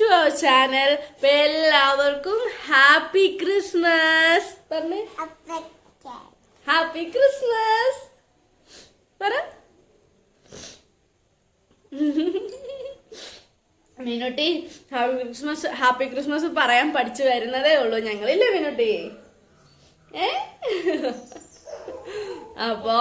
To our channel എല്ലാവർക്കും happy Christmas പറഞ്ഞു. Happy Christmas പറ. Meenutty happy Christmas happy Christmas പറയാൻ പഠിച്ചു വരുന്നതേ ഉള്ളൂ. ഞങ്ങളില്ലേ മീനുട്ടി? ഏ? അപ്പോ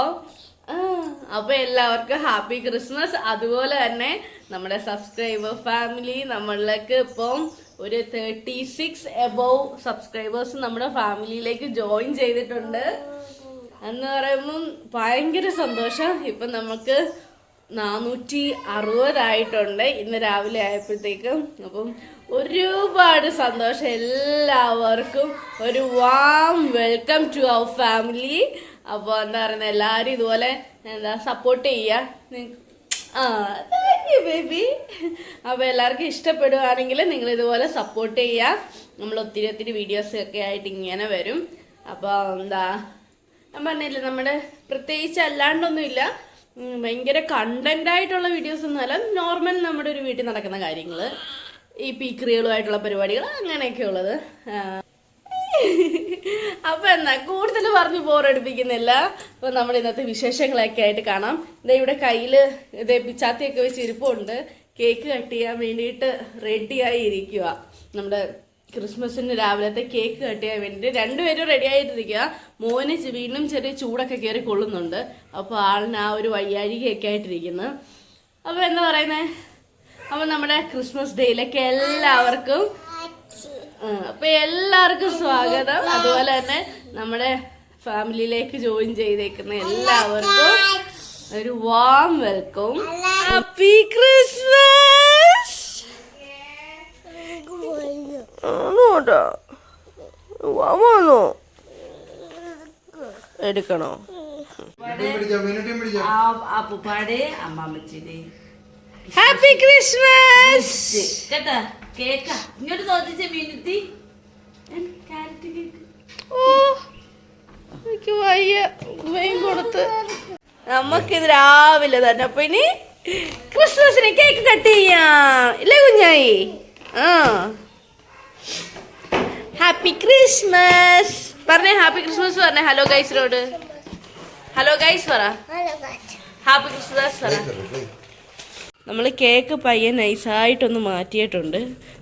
അപ്പൊ എല്ലാവർക്കും ഹാപ്പി ക്രിസ്മസ് അതുപോലെ തന്നെ നമ്മുടെ സബ്സ്ക്രൈബർ ഫാമിലി നമ്മളിലേക്ക് ഇപ്പം ഒരു തേർട്ടി സിക്സ് എബോവ് സബ്സ്ക്രൈബേഴ്സ് നമ്മുടെ ഫാമിലിയിലേക്ക് ജോയിൻ ചെയ്തിട്ടുണ്ട്. എന്ന് പറയുമ്പം ഭയങ്കര സന്തോഷം. ഇപ്പം നമുക്ക് നാനൂറ്റി അറുപതായിട്ടുണ്ട് ഇന്ന് രാവിലെ ആയപ്പോഴത്തേക്കും. അപ്പം ഒരുപാട് സന്തോഷം എല്ലാവർക്കും. ഒരു warm welcome to our family അപ്പോൾ എന്താ പറയുന്നത് എല്ലാവരും ഇതുപോലെ എന്താ സപ്പോർട്ട് ചെയ്യുക ആ താങ്ക് യു ബേബി അപ്പോൾ എല്ലാവർക്കും ഇഷ്ടപ്പെടുകയാണെങ്കിൽ നിങ്ങൾ ഇതുപോലെ സപ്പോർട്ട് ചെയ്യുക നമ്മൾ ഒത്തിരി ഒത്തിരി വീഡിയോസ് ഒക്കെ ആയിട്ട് ഇങ്ങനെ വരും. അപ്പോൾ എന്താ ഞാൻ പറഞ്ഞില്ലേ നമ്മുടെ പ്രത്യേകിച്ച് അല്ലാണ്ടൊന്നുമില്ല. ഭയങ്കര കണ്ടന്റ് ആയിട്ടുള്ള വീഡിയോസ് എന്നല്ല നോർമൽ നമ്മുടെ ഒരു വീട്ടിൽ നടക്കുന്ന കാര്യങ്ങൾ ഈ പീക്രികളുമായിട്ടുള്ള പരിപാടികൾ അങ്ങനെയൊക്കെ ഉള്ളത് അപ്പൊ എന്നാ കൂടുതൽ പറഞ്ഞു ബോറടിപ്പിക്കുന്നില്ല അപ്പൊ നമ്മൾ ഇന്നത്തെ വിശേഷങ്ങളൊക്കെ ആയിട്ട് കാണാം. ഇതാ ഇവിടെ കയ്യിൽ ഇതേ പിച്ചാത്തിയൊക്കെ വെച്ച് ഇരിപ്പുണ്ട്. കേക്ക് കട്ട് ചെയ്യാൻ വേണ്ടിയിട്ട് റെഡിയായി ഇരിക്കുക നമ്മുടെ ക്രിസ്മസിന് രാവിലത്തെ കേക്ക് കട്ട് ചെയ്യാൻ വേണ്ടിയിട്ട് രണ്ടുപേരും റെഡി ആയിട്ടിരിക്കുക മോന് വീണ്ടും ചെറിയ ചൂടൊക്കെ കയറി കൊള്ളുന്നുണ്ട്. അപ്പോൾ ആളിന് ആ ഒരു വയ്യാഴികയൊക്കെ ആയിട്ടിരിക്കുന്നു. അപ്പോൾ എന്താ പറയുന്നത് അപ്പോൾ നമ്മുടെ ക്രിസ്മസ് ഡേയിലൊക്കെ എല്ലാവർക്കും അപ്പൊ എല്ലാവർക്കും സ്വാഗതം. അതുപോലെ തന്നെ നമ്മുടെ ഫാമിലിയിലേക്ക് ജോയിൻ ചെയ്തേക്കുന്ന എല്ലാവർക്കും ഒരു വാം വെൽക്കം ഹാപ്പി ക്രിസ്മസ് വാമാണോ എടുക്കണോ അപ്പുപ്പാടെ അമ്മാമ്മച്ചിടെ ഹാപ്പി ക്രിസ്മസ് കേട്ടാ? കേക്ക. ഇങ്ങോട്ട് തോന്നിച്ച മീനുത്തി. Carrot cake. ഓ എനിക്ക് വയ്യ. ഉമ്മയും കൊടുത്ത്. നമുക്കിത് രാവിലെ തന്നെ അപ്പൊ ഇനി ക്രിസ്മസിന് കേക്ക് കട്ട് ചെയ്യാം. ഇല്ലേ കുഞ്ഞായി? ആ. ഹാപ്പി ക്രിസ്മസ് പറഞ്ഞേ ഹാപ്പി ക്രിസ്മസ് പറഞ്ഞേ. ഹലോ ഗൈസിനോട് ഹലോ ഗൈസ് പറ. ഹാപ്പി ക്രിസ്മസ് പറ. നമ്മൾ കേക്ക് പയ്യെ നൈസായിട്ടൊന്ന് മാറ്റിയിട്ടുണ്ട്.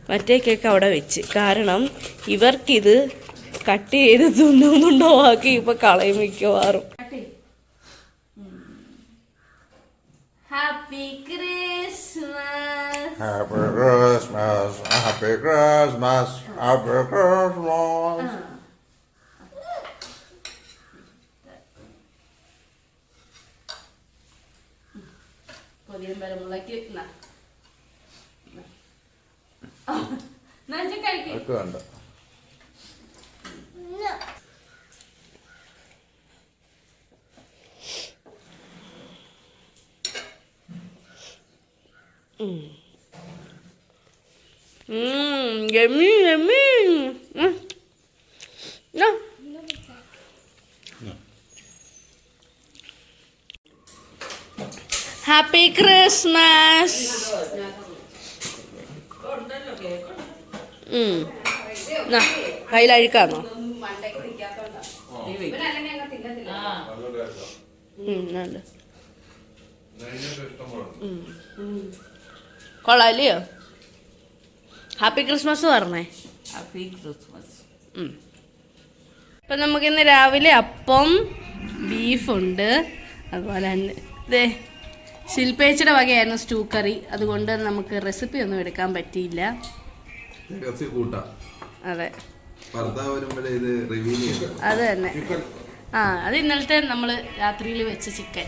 മറ്റേ കേക്ക് അവിടെ വെച്ച്. കാരണം ഇവർക്കിത് കട്ട് ചെയ്ത് തിന്നുന്നുണ്ടോ ആക്കി ഇപ്പൊ കളയും മിക്കവാറും. Happy Christmas happy Christmas happy Christmas happy Happy Christmas. പുതിയ ബലമുള്ളക്ക് കഴിക്കും Mmm, yummy, yummy. Happy Christmas കയ്യിലഴുക്കാന്നോ കൊള്ളാല്ലയോ ഹാപ്പി ക്രിസ്മസ് പറഞ്ഞേ. ഹാപ്പി ക്രിസ്മസ് ഉം. അപ്പം നമുക്കിന്ന് രാവിലെ അപ്പം ബീഫുണ്ട് അതുപോലെ തന്നെ ഇതേ ശില്പേച്ചിയുടെ വകയായിരുന്നു സ്റ്റൂ കറി. അതുകൊണ്ട് നമുക്ക് റെസിപ്പി ഒന്നും എടുക്കാൻ പറ്റിയില്ല. അതെ. അത് തന്നെ. ആ അത് ഇന്നലത്തെ നമ്മൾ രാത്രിയിൽ വെച്ച ചിക്കൻ.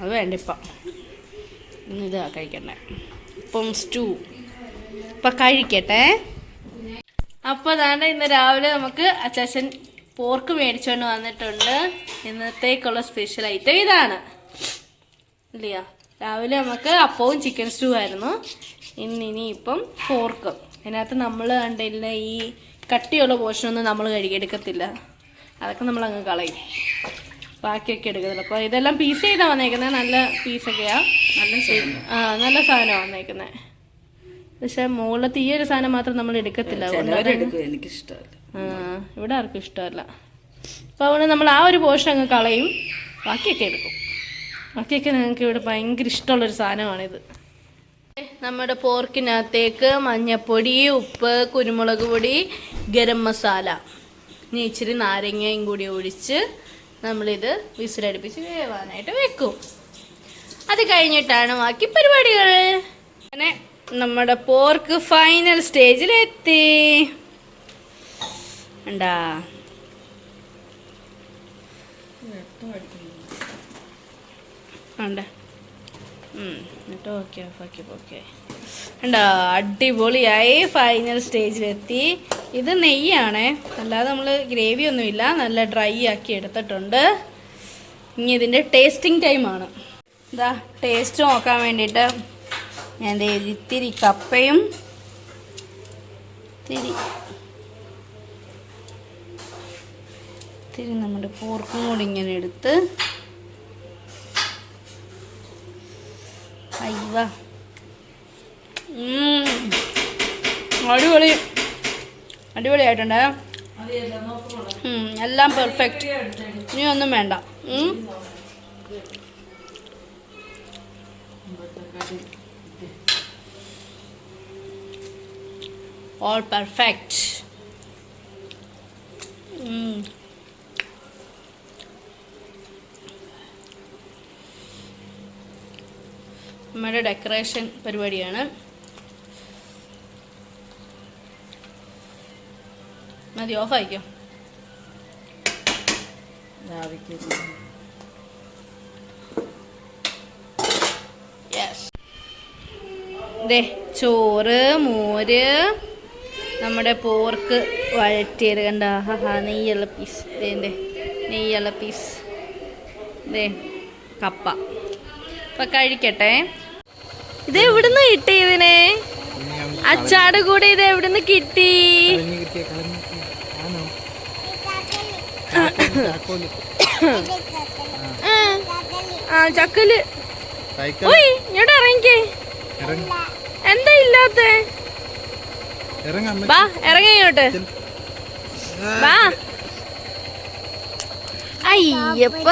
അത് വേണ്ട ഇപ്പം. ഇതാ കഴിക്കണ്ടേ. ഇപ്പം സ്റ്റൂ. ഇപ്പം കഴിക്കട്ടെ. അപ്പോൾ അതാണ്ട് ഇന്ന് രാവിലെ നമുക്ക് അച്ചാച്ചൻ പോർക്ക് മേടിച്ചുകൊണ്ട് വന്നിട്ടുണ്ട്. ഇന്നത്തേക്കുള്ള സ്പെഷ്യൽ ഐറ്റം ഇതാണ്. ഇല്ലയോ? രാവിലെ നമുക്ക് അപ്പവും ചിക്കൻ സ്റ്റൂ ആയിരുന്നു. ഇന്ന് ഇനിയിപ്പം പോർക്കും അതിനകത്ത് നമ്മൾ കണ്ടില്ല ഈ കട്ടിയുള്ള പോഷനൊന്നും നമ്മൾ കഴുകിയെടുക്കത്തില്ല. അതൊക്കെ നമ്മൾ അങ്ങ് കളയും. ബാക്കിയൊക്കെ എടുക്കത്തില്ല. അപ്പോൾ ഇതെല്ലാം പീസ് ചെയ്താൽ വന്നേക്കുന്നത് നല്ല പീസൊക്കെയാണ് നല്ല ആ നല്ല സാധനമാണ് വന്നേക്കുന്നത് പക്ഷെ മുകളിലത്തെ ഈ ഒരു സാധനം മാത്രം നമ്മൾ എടുക്കത്തില്ല. എനിക്കിഷ്ടമല്ല. ആ, ഇവിടെ ആർക്കും ഇഷ്ടമല്ല. അപ്പോൾ അതുകൊണ്ട് നമ്മൾ ആ ഒരു പോഷൻ അങ്ങ് കളയും. ബാക്കിയൊക്കെ എടുക്കും. ബാക്കിയൊക്കെ നിങ്ങൾക്ക് ഇവിടെ ഭയങ്കര ഇഷ്ടമുള്ളൊരു സാധനമാണിത്. നമ്മുടെ പോർക്കിനകത്തേക്ക് മഞ്ഞപ്പൊടി ഉപ്പ് കുരുമുളക് പൊടി ഗരം മസാല. ഇനി ഇച്ചിരി നാരങ്ങയും കൂടി ഒഴിച്ച് നമ്മളിത് വിസിലടുപ്പിച്ച് വേവാനായിട്ട് വെക്കും. അത് കഴിഞ്ഞിട്ടാണ് ബാക്കി പരിപാടികൾ. അങ്ങനെ നമ്മുടെ പോർക്ക് ഫൈനൽ സ്റ്റേജിലെത്തി. ഉണ്ടാ ഉണ്ട് എന്നിട്ട് ഓക്കെ ഓക്കെ ഓക്കെ ഉണ്ടോ അടിപൊളിയായി ഫൈനൽ സ്റ്റേജിലെത്തി ഇത് നെയ്യാണേ. അല്ലാതെ നമ്മൾ ഗ്രേവി ഒന്നുമില്ല. നല്ല ഡ്രൈ ആക്കി എടുത്തിട്ടുണ്ട്. ഇനി ഇതിന്റെ ടേസ്റ്റിംഗ് ടൈമാണ് ഇതാ ടേസ്റ്റ് നോക്കാൻ വേണ്ടിയിട്ട് ഞാൻ ഇത്തിരി കപ്പയും ഇത്തിരി ഇത്തിരി നമ്മുടെ പോർക്കും കൂടി ഇങ്ങനെ എടുത്ത് അയ്യവ. അടിപൊളി. അടിപൊളിയായിട്ടുണ്ട്. എല്ലാം പെർഫെക്റ്റ് ഇനി ഒന്നും വേണ്ട. ഓൾ പെർഫെക്റ്റ് നമ്മുടെ ഡെക്കറേഷൻ പരിപാടിയാണ്. മതി ഓഫ് ആയിക്കോ ചോറ് മോര് നമ്മുടെ പോർക്ക് വഴറ്റിയത് കണ്ട. ഹാ നെയ്യുള്ള പീസ് ഇതേന്റെ നെയ്യുള്ള പീസ് ദേ കപ്പ. അപ്പം കഴിക്കട്ടെ. ഇത് എവിടുന്ന് കിട്ടി ഇതിനെ അച്ചാട് കൂടെ ഇത് എവിടുന്ന് കിട്ടി? ആ. ചക്കൽ. ഓയ് ഇങ്ങോട്ട് ഇറങ്ങിക്കേ. എന്താ ഇല്ലാത്ത? വാ ഇറങ്ങി ഇങ്ങോട്ട്. വാ. അയ്യപ്പ.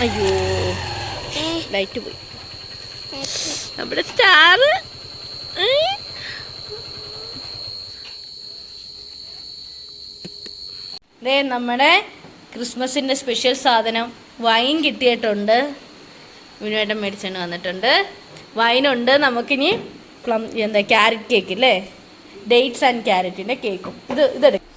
അയ്യോ. ലൈറ്റ് പോയി. നമ്മുടെ സ്റ്റാർ ദേ നമ്മുടെ ക്രിസ്മസിന്റെ സ്പെഷ്യൽ സാധനം വൈൻ കിട്ടിയിട്ടുണ്ട്. വിനുവേട്ടൻ മേടിച്ചുകൊണ്ട് വന്നിട്ടുണ്ട്. വൈനുണ്ട് നമുക്കിനി പ്ലം എന്താ ക്യാരറ്റ് കേക്ക് അല്ലേ ഡേറ്റ്സ് ആൻഡ് ക്യാരറ്റിന്റെ കേക്കും ഇത് ഇതെടുക്കും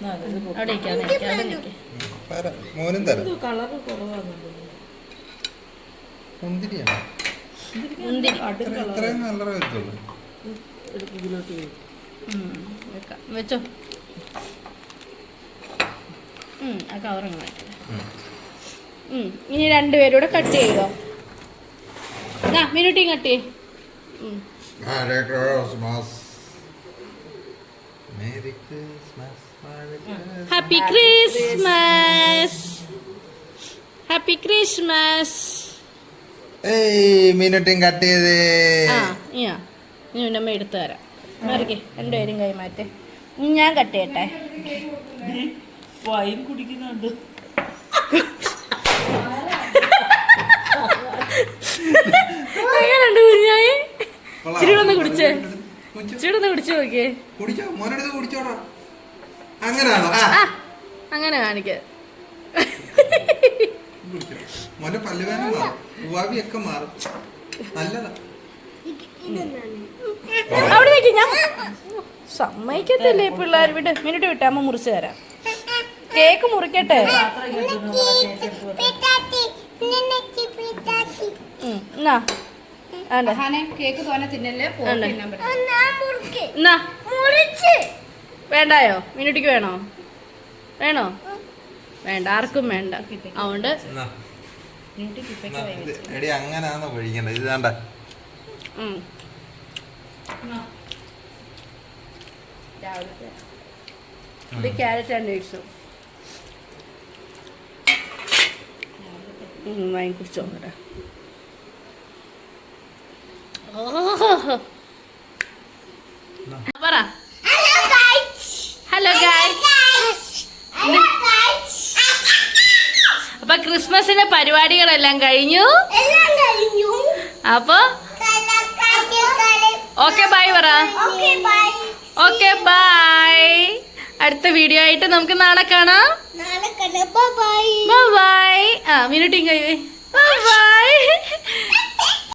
അവിടെ മോനും തരാം. മുന്തിരിയാണ്? ഇത്രയും നല്ല വരത്തുള്ളൂ വെച്ചോ. ഉം, ആ കവറങ്ങ് ഇനി രണ്ടുപേരും കൂടെ കട്ട് ചെയ്തോ? മിനുട്ടിയും കട്ട് ചെയ് merry Merry happy Christmas happy Christmas ഏയ് മിനിറ്റും കട്ട് ചെയ്തേ. അമ്മ എടുത്തു തരാം. മറിക്കേ രണ്ടുപേരും കൈമാറ്റേ ഞാൻ കട്ട് ചെയ്യട്ടെ. വൈൻ കുടിക്കുന്നുണ്ട്. എങ്ങനെയുണ്ട് കുഞ്ഞായി. ഇച്ചിരി ഒന്ന് കുടിച്ചേ. കുടിച്ചോ. ഇച്ചിരി ഒന്ന് കുടിച്ചു നോക്കിയേ. കുടിച്ചോ? മോനെടുത്ത് കുടിച്ചോടാ. അങ്ങനാണോ ആ. അങ്ങനെ കാണിക്ക. മോനെ പല്ലുവേന മാറും. ഉവാവിയൊക്കെ മാറും. നല്ലതാ. അവിടെ നിൽക്കും ഞാൻ സമ്മതിക്കത്തില്ലേ പിള്ളേർ? വിട് മിനിറ്റ് വിട്ട് അമ്മ മുറിച്ച് തരാം. കേക്ക് മുറിക്കട്ടെ? എന്നാ. കേക്ക് തോനെ തിന്നല്ലേ? എന്നാ വേണ്ടായോ? മിനുട്ടിക്ക് വേണോ? വേണോ? വേണ്ട ആർക്കും വേണ്ട. അതുകൊണ്ട് എടി ഇത് വേണ്ട. അപ്പൊ ക്രിസ്മസിന്റെ പരിപാടികളെല്ലാം കഴിഞ്ഞു? അപ്പൊ ഓക്കെ ബൈ പറ. Okay bye. അടുത്ത വീഡിയോ ആയിട്ട് നമുക്ക് നാളെ കാണാം. ബൈ ബൈ ആ മിനിറ്റിങ് ബൈ ബൈ